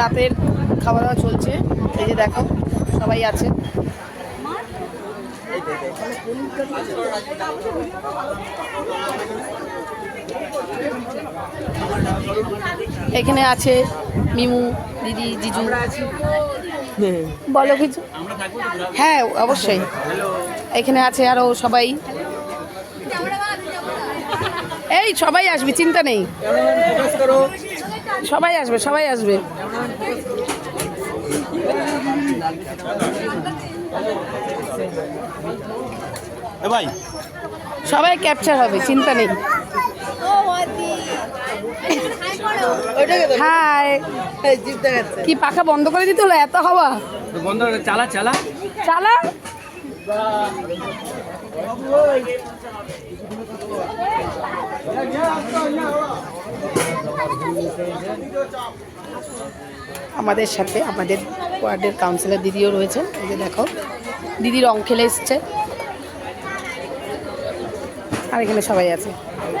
রাতের খাওয়া দাওয়া চলছে। এই যে দেখো, সবাই আছে। এখানে আছে মিমু, দিদি, জিজু। বলো কিছু? হ্যাঁ অবশ্যই। এখানে আছে আরও সবাই। এই সবাই আসবি, চিন্তা নেই। সবাই আসবে সবাই আসবে। ভাই। সবাই ক্যাপচার হবে চিন্তা নেই। হাই কি পাখা বন্ধ করে দিতে হলো এত হাওয়া? বন্ধ চালা চালা। চালা? আমাদের সাথে আমাদের ওয়ার্ডের কাউন্সিলর দিদিও রয়েছে এই যে দেখো, দিদির খেলে এসছে। আর এখানে সবাই আছে।